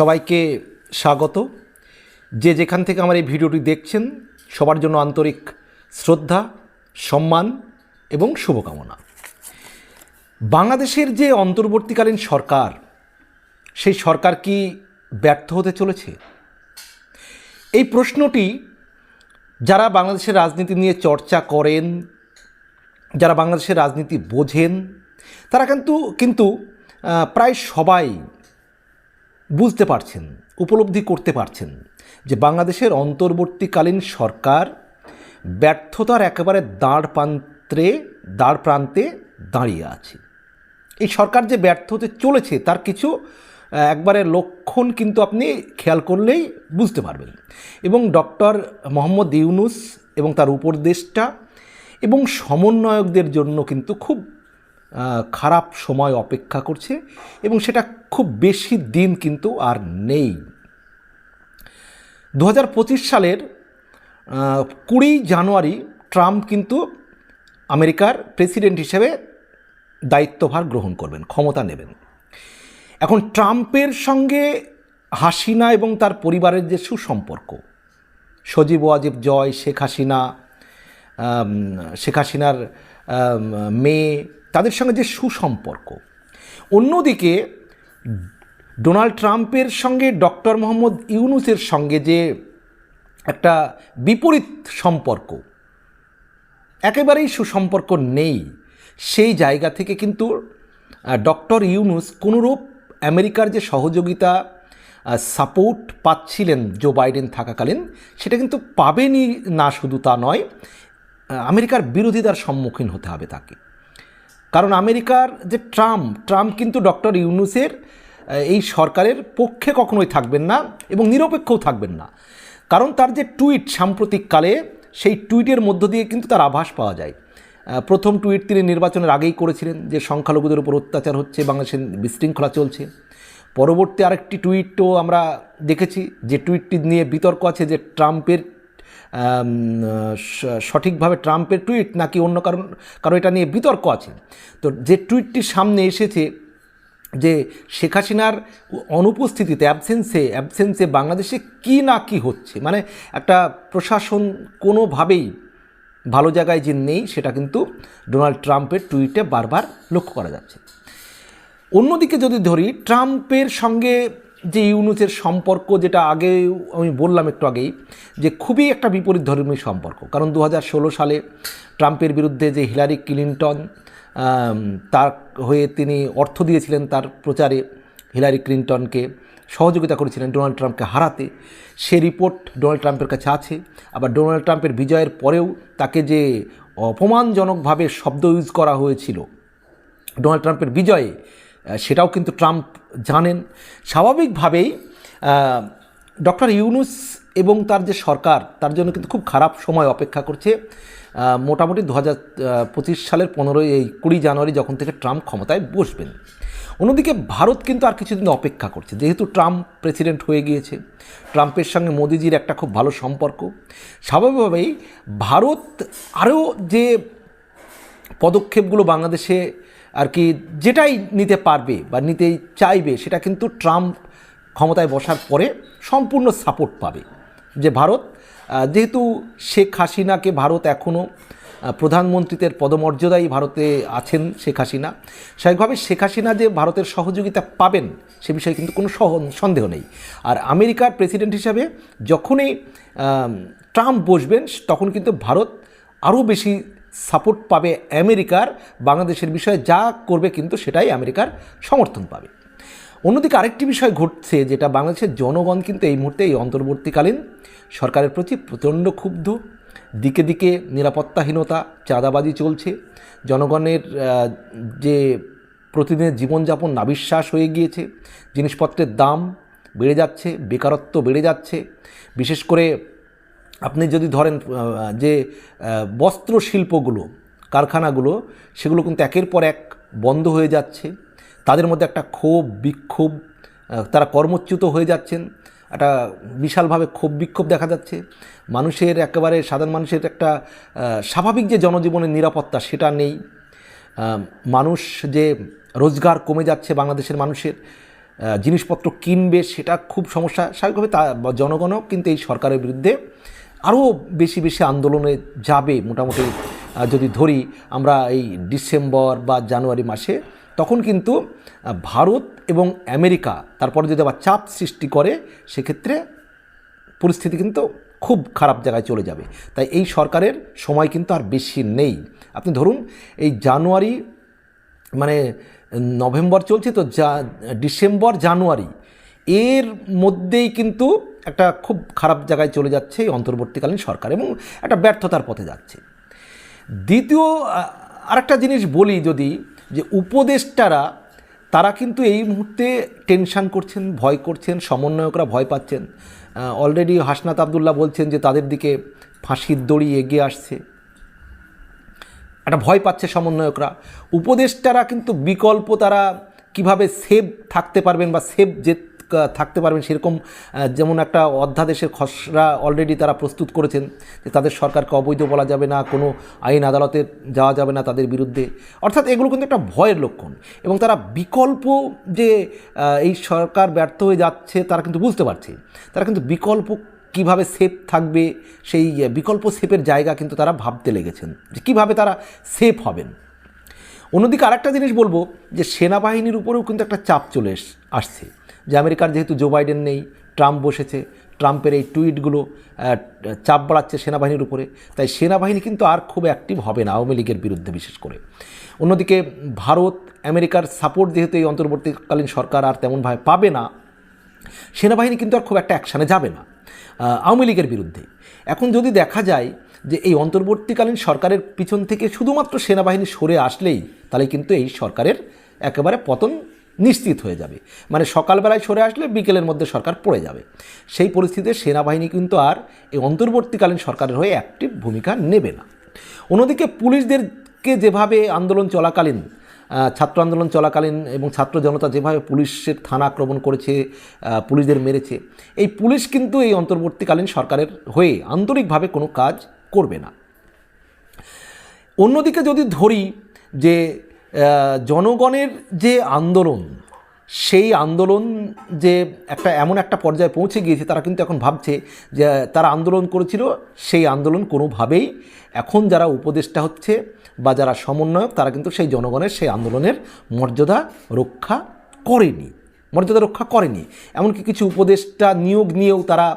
সবাইকে স্বাগত। যে যেখান থেকে আমার এই ভিডিওটি দেখছেন, সবার জন্য আন্তরিক শ্রদ্ধা, সম্মান এবং শুভকামনা। বাংলাদেশের যে অন্তর্বর্তীকালীন সরকার, সেই সরকার কি ব্যর্থ হতে চলেছে? এই প্রশ্নটি যারা বাংলাদেশের রাজনীতি নিয়ে চর্চা করেন, যারা বাংলাদেশের রাজনীতি বোঝেন, তারা কিন্তু কিন্তু প্রায় সবাই বুঝতে পারছেন, উপলব্ধি করতে পারছেন যে বাংলাদেশের অন্তর্বর্তীকালীন সরকার ব্যর্থতার একেবারে দাঁড় প্রান্তে দাঁড় প্রান্তে দাঁড়িয়ে আছে। এই সরকার যে ব্যর্থ হতে চলেছে, তার কিছু একবারে লক্ষণ কিন্তু আপনি খেয়াল করলেই বুঝতে পারবেন। এবং ডক্টর মোহাম্মদ ইউনুস এবং তার উপদেষ্টা এবং সমন্বয়কদের জন্য কিন্তু খুব খারাপ সময় অপেক্ষা করছে এবং সেটা খুব বেশি দিন কিন্তু আর নেই। দু হাজার পঁচিশ সালের কুড়ি জানুয়ারি ট্রাম্প কিন্তু আমেরিকার প্রেসিডেন্ট হিসেবে দায়িত্বভার গ্রহণ করবেন, ক্ষমতা নেবেন। এখন ট্রাম্পের সঙ্গে হাসিনা এবং তার পরিবারের যে সুসম্পর্ক, সজীব ওয়াজিব জয়, শেখ হাসিনা শেখ হাসিনার মেয়ে তাদের সঙ্গে যে সুসম্পর্ক। অন্যদিকে, ডোনাল্ড ট্রাম্পের সঙ্গে ডক্টর মোহাম্মদ ইউনুসের সঙ্গে যে একটা বিপরীত সম্পর্ক, একেবারেই সুসম্পর্ক নেই। সেই জায়গা থেকে কিন্তু ডক্টর ইউনুস কোনোরূপ আমেরিকার যে সহযোগিতা সাপোর্ট পাচ্ছিলেন জো বাইডেন থাকাকালীন, সেটা কিন্তু পাবেনই না শুধু তা নয় আমেরিকার বিরোধিতার সম্মুখীন হতে হবে তাকে। কারণ আমেরিকার যে ট্রাম্প ট্রাম্প কিন্তু ডক্টর ইউনুসের এই সরকারের পক্ষে কখনোই থাকবেন না এবং নিরপেক্ষও থাকবেন না। কারণ তার যে টুইট সাম্প্রতিককালে, সেই টুইটের মধ্য দিয়ে কিন্তু তার আভাস পাওয়া যায়। প্রথম টুইট তিনি নির্বাচনের আগেই করেছিলেন যে সংখ্যালঘুদের উপর অত্যাচার হচ্ছে বাংলাদেশে বিশৃঙ্খলা চলছে। পরবর্তী আরেকটি টুইটও আমরা দেখেছি, যে টুইটটি নিয়ে বিতর্ক আছে যে ট্রাম্পের সঠিকভাবে ট্রাম্পের টুইট নাকি অন্য কারণ কারণ এটা নিয়ে বিতর্ক আছে। তো যে টুইটটি সামনে এসেছে যে শেখ হাসিনার অনুপস্থিতিতে অ্যাবসেন্সে অ্যাবসেন্সে বাংলাদেশে কি না কি হচ্ছে মানে একটা প্রশাসন কোনোভাবেই ভালো জায়গায় যে নেই, সেটা কিন্তু ডোনাল্ড ট্রাম্পের টুইটে বারবার লক্ষ্য করা যাচ্ছে। অন্যদিকে যদি ধরি, ট্রাম্পের সঙ্গে যে ইউনুসের সম্পর্ক যেটা আগে আমি বললাম একটু আগেই, যে খুবই একটা বিপরীত ধর্মী সম্পর্ক। কারণ দু হাজার ষোলো সালে ট্রাম্পের বিরুদ্ধে যে হিলারি ক্লিন্টন তার হয়ে তিনি অর্থ দিয়েছিলেন তার প্রচারে হিলারি ক্লিন্টনকে, সহযোগিতা করেছিলেন ডোনাল্ড ট্রাম্পকে হারাতে। সে রিপোর্ট ডোনাল্ড ট্রাম্পের কাছে আছে। আবার ডোনাল্ড ট্রাম্পের বিজয়ের পরেও তাকে যে অপমানজনকভাবে শব্দ ইউজ করা হয়েছিল, ডোনাল্ড ট্রাম্পের বিজয়ে সেটাও কিন্তু ট্রাম্প জানেন। স্বাভাবিকভাবেই ডক্টর ইউনুস এবং তার যে সরকার, তার জন্য কিন্তু খুব খারাপ সময় অপেক্ষা করছে। মোটামুটি দু হাজার পঁচিশ সালের পনেরোই, এই কুড়ি জানুয়ারি যখন থেকে ট্রাম্প ক্ষমতায় বসবেন। অন্যদিকে ভারত কিন্তু আর কিছুদিন অপেক্ষা করছে। যেহেতু ট্রাম্প প্রেসিডেন্ট হয়ে গিয়েছে, ট্রাম্পের সঙ্গে মোদিজির একটা খুব ভালো সম্পর্ক। স্বাভাবিকভাবেই ভারত আরও যে পদক্ষেপগুলো বাংলাদেশে আর কি যেটাই নিতে পারবে বা নিতে চাইবে, সেটা কিন্তু ট্রাম্প ক্ষমতায় বসার পরে সম্পূর্ণ সাপোর্ট পাবে। যে ভারত যেহেতু শেখ হাসিনাকে ভারত এখনও প্রধানমন্ত্রীদের পদমর্যাদায় ভারতে আছেন শেখ হাসিনা, স্বাভাবিকভাবে শেখ হাসিনা যে ভারতের সহযোগিতা পাবেন, সে বিষয়ে কিন্তু কোনো সন্দেহ নেই। আর আমেরিকার প্রেসিডেন্ট হিসাবে যখনই ট্রাম্প বসবেন, তখন কিন্তু ভারত আরও বেশি সাপোর্ট পাবে আমেরিকার, বাংলাদেশের বিষয়ে যা করবে কিন্তু সেটাই আমেরিকার সমর্থন পাবে। অন্যদিকে আরেকটি বিষয় ঘটছে যেটা বাংলাদেশের জনগণ কিন্তু এই মুহূর্তে এই অন্তর্বর্তীকালীন সরকারের প্রতি প্রচণ্ড ক্ষুব্ধ। দিকে দিকে নিরাপত্তাহীনতা, চাঁদাবাজি চলছে। জনগণের যে প্রতিদিনের জীবনযাপন নাবিশ্বাস হয়ে গিয়েছে। জিনিসপত্রের দাম বেড়ে যাচ্ছে, বেকারত্ব বেড়ে যাচ্ছে। বিশেষ করে আপনি যদি ধরেন যে বস্ত্র শিল্পগুলো, কারখানাগুলো, সেগুলো কিন্তু একের পর এক বন্ধ হয়ে যাচ্ছে। তাদের মধ্যে একটা ক্ষোভ, বিক্ষোভ তারা কর্মচ্যুত হয়ে যাচ্ছেন। একটা বিশালভাবে ক্ষোভ, বিক্ষোভ দেখা যাচ্ছে। মানুষের একেবারে, সাধারণ মানুষের একটা স্বাভাবিক যে জনজীবনের নিরাপত্তা, সেটা নেই। মানুষ যে রোজগার কমে যাচ্ছে বাংলাদেশের মানুষের জিনিসপত্র কিনবে, সেটা খুব সমস্যা। স্বাভাবিকভাবে তা, জনগণও কিন্তু এই সরকারের বিরুদ্ধে আরও বেশি বেশি আন্দোলনে যাবে মোটামুটি যদি ধরি আমরা এই ডিসেম্বর বা জানুয়ারি মাসে, তখন কিন্তু ভারত এবং আমেরিকা তারপরে যদি আবার চাপ সৃষ্টি করে, সেক্ষেত্রে পরিস্থিতি কিন্তু খুব খারাপ জায়গায় চলে যাবে। তাই এই সরকারের সময় কিন্তু আর বেশি নেই। আপনি ধরুন, এই জানুয়ারি মানে নভেম্বর চলছে তো, যা, ডিসেম্বর, জানুয়ারি এর মধ্যেই কিন্তু একটা খুব খারাপ জায়গায় চলে যাচ্ছে এই অন্তর্বর্তীকালীন সরকার এবং একটা ব্যর্থতার পথে যাচ্ছে। দ্বিতীয় আরেকটা জিনিস বলি যদি, যে উপদেষ্টারা, তারা কিন্তু এই মুহূর্তে টেনশান করছেন, ভয় করছেন, সমন্বয়করা ভয় পাচ্ছেন। অলরেডি হাসনাত আবদুল্লাহ বলছেন যে তাদের দিকে ফাঁসির দড়ি এগিয়ে আসছে। একটা ভয় পাচ্ছে সমন্বয়করা। উপদেষ্টারা কিন্তু বিকল্প তারা কীভাবে সেভ থাকতে পারবেন বা সেভ যে থাকতে পারবেন সেরকম যেমন একটা অধ্যাদেশের খসড়া অলরেডি তারা প্রস্তুত করেছেন যে তাদের সরকারকে অবৈধ বলা যাবে না, কোনো আইন আদালতে যাওয়া যাবে না তাদের বিরুদ্ধে। অর্থাৎ এগুলো কিন্তু একটা ভয়ের লক্ষণ এবং তারা বিকল্প যে এই সরকার ব্যর্থ হয়ে যাচ্ছে তারা কিন্তু বুঝতে পারছে। তারা কিন্তু বিকল্প কীভাবে সেফ থাকবে, সেই বিকল্প সেফের জায়গা কিন্তু তারা ভাবতে লেগেছেন যে কীভাবে তারা সেফ হবেন। অন্যদিকে আরেকটা জিনিস বলব যে সেনাবাহিনীর উপরেও কিন্তু একটা চাপ চলে আসছে। যে আমেরিকার যেহেতু জো বাইডেন নেই ট্রাম্প বসেছে ট্রাম্পের এই টুইটগুলো চাপ বাড়াচ্ছে সেনাবাহিনীর উপরে, তাই সেনাবাহিনী কিন্তু আর খুব অ্যাক্টিভ হবে না আওয়ামী লীগের বিরুদ্ধে বিশেষ করে। অন্যদিকে ভারত, আমেরিকার সাপোর্ট যেহেতু এই অন্তর্বর্তীকালীন সরকার আর তেমনভাবে পাবে না, সেনাবাহিনী কিন্তু আর খুব একটা অ্যাকশানে যাবে না আওয়ামী লীগের বিরুদ্ধে। এখন যদি দেখা যায় যে এই অন্তর্বর্তীকালীন সরকারের পিছন থেকে শুধুমাত্র সেনাবাহিনী সরে আসলেই তাহলে কিন্তু এই সরকারের একেবারে পতন নিশ্চিত হয়ে যাবে। মানে সকালবেলায় সরে আসলে বিকেলের মধ্যে সরকার পড়ে যাবে। সেই পরিস্থিতিতে সেনাবাহিনী কিন্তু আর এই অন্তর্বর্তীকালীন সরকারের হয়ে অ্যাক্টিভ ভূমিকা নেবে না। অন্যদিকে পুলিশদেরকে যেভাবে আন্দোলন চলাকালীন ছাত্র আন্দোলন চলাকালীন এবং ছাত্র জনতা যেভাবে পুলিশের থানা আক্রমণ করেছে পুলিশদের মেরেছে, এই পুলিশ কিন্তু এই অন্তর্বর্তীকালীন সরকারের হয়ে আন্তরিকভাবে কোনো কাজ করবে না। অন্যদিকে যদি ধরি যে জনগণের যে আন্দোলন, সেই আন্দোলন যে একটা এমন একটা পর্যায়ে পৌঁছে গিয়েছে, তারা কিন্তু এখন ভাবছে যে, তারা আন্দোলন করেছিল, সেই আন্দোলন কোনোভাবেই এখন যারা উপদেষ্টা হচ্ছে বা যারা সমন্বয়ক, তারা কিন্তু সেই জনগণের সেই আন্দোলনের মর্যাদা রক্ষা করেনি, মর্যাদা রক্ষা করেনি। এমনকি কিছু উপদেষ্টা নিয়োগ নিয়েও তারা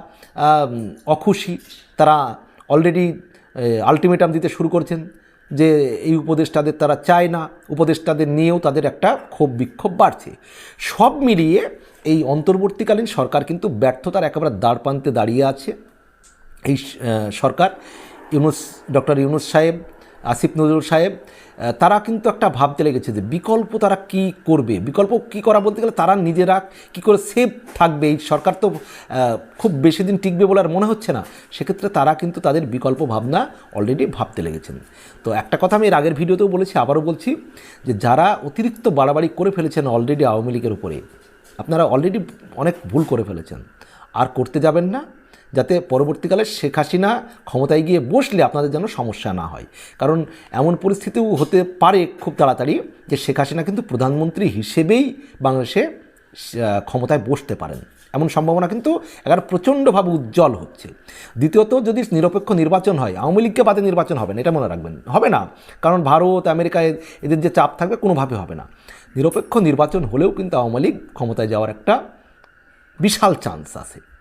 অখুশি, তারা অলরেডি আলটিমেটাম দিতে শুরু করেছেন যে এই উপদেষ্টাদের তারা চায় না, উপদেষ্টাদের নিয়েও তাদের একটা ক্ষোভ বিক্ষোভ বাড়ছে। সব মিলিয়ে এই অন্তর্বর্তীকালীন সরকার কিন্তু ব্যর্থতার একেবারে দ্বারপ্রান্তে দাঁড়িয়ে আছে। এই সরকার ইউনুস, ডক্টর ইউনুস সাহেব, আসিফ নজরুল সাহেব তারা কিন্তু একটা ভাবতে লেগেছে যে বিকল্প তারা কি করবে? বিকল্প কি করা বলতে গেলে তারা নিজেরা কি করে সেফ থাকবে? এই সরকার তো খুব বেশি দিন টিকবে বলে আর মনে হচ্ছে না। সেক্ষেত্রে তারা কিন্তু তাদের বিকল্প ভাবনা অলরেডি ভাবতে লেগেছেন। তো একটা কথা আমি এর আগের ভিডিওতেও বলেছি, আবারও বলছি যে যারা অতিরিক্ত বাড়াবাড়ি করে ফেলেছেন অলরেডি আওয়ামী লীগের উপরে, আপনারা অলরেডি অনেক ভুল করে ফেলেছেন। আর করতে যাবেন না। যাতে পরবর্তীকালে শেখ হাসিনা ক্ষমতায় গিয়ে বসলে আপনাদের যেন সমস্যা না হয়। কারণ এমন পরিস্থিতিও হতে পারে খুব তাড়াতাড়ি যে শেখ হাসিনা কিন্তু প্রধানমন্ত্রী হিসেবেই বাংলাদেশে ক্ষমতায় বসতে পারেন। এমন সম্ভাবনা কিন্তু এবার প্রচণ্ডভাবে উজ্জ্বল হচ্ছে। দ্বিতীয়ত, যদি নিরপেক্ষ নির্বাচন হয়, আওয়ামী লীগকে বাদে নির্বাচন হবে না, এটা মনে রাখবেন। হবে না। কারণ ভারত, আমেরিকা এদের যে চাপ থাকবে, কোনোভাবে হবে না। নিরপেক্ষ নির্বাচন হলেও কিন্তু আওয়ামী লীগ ক্ষমতায় যাওয়ার একটা বিশাল চান্স আছে।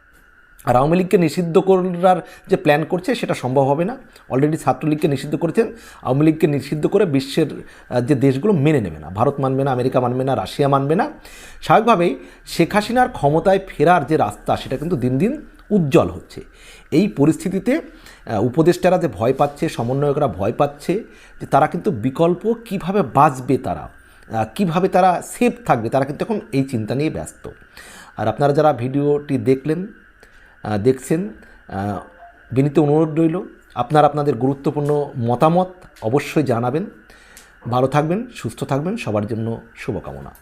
আর আওয়ামী লীগকে নিষিদ্ধ করার যে প্ল্যান করছে, সেটা সম্ভব হবে না। অলরেডি ছাত্রলীগকে নিষিদ্ধ করেছেন। আওয়ামী লীগকে নিষিদ্ধ করে বিশ্বের যে দেশগুলো মেনে নেবে না। ভারত মানবে না, আমেরিকা মানবে না, রাশিয়া মানবে না। স্বাভাবিকভাবেই শেখ হাসিনার ক্ষমতায় ফেরার যে রাস্তা, সেটা কিন্তু দিন দিন উজ্জ্বল হচ্ছে। এই পরিস্থিতিতে উপদেষ্টারা যে ভয় পাচ্ছে, সমন্বয়করা ভয় পাচ্ছে, যে তারা কিন্তু বিকল্প কীভাবে বাঁচবে তারা কীভাবে তারা সেফ থাকবে, তারা কিন্তু এখন এই চিন্তা নিয়ে ব্যস্ত। আর আপনারা যারা ভিডিওটি দেখলেন দেখছেন বিনীত অনুরোধ রইল। আপনার আপনাদের গুরুত্বপূর্ণ মতামত অবশ্যই জানাবেন। ভালো থাকবেন, সুস্থ থাকবেন, সবার জন্য শুভকামনা।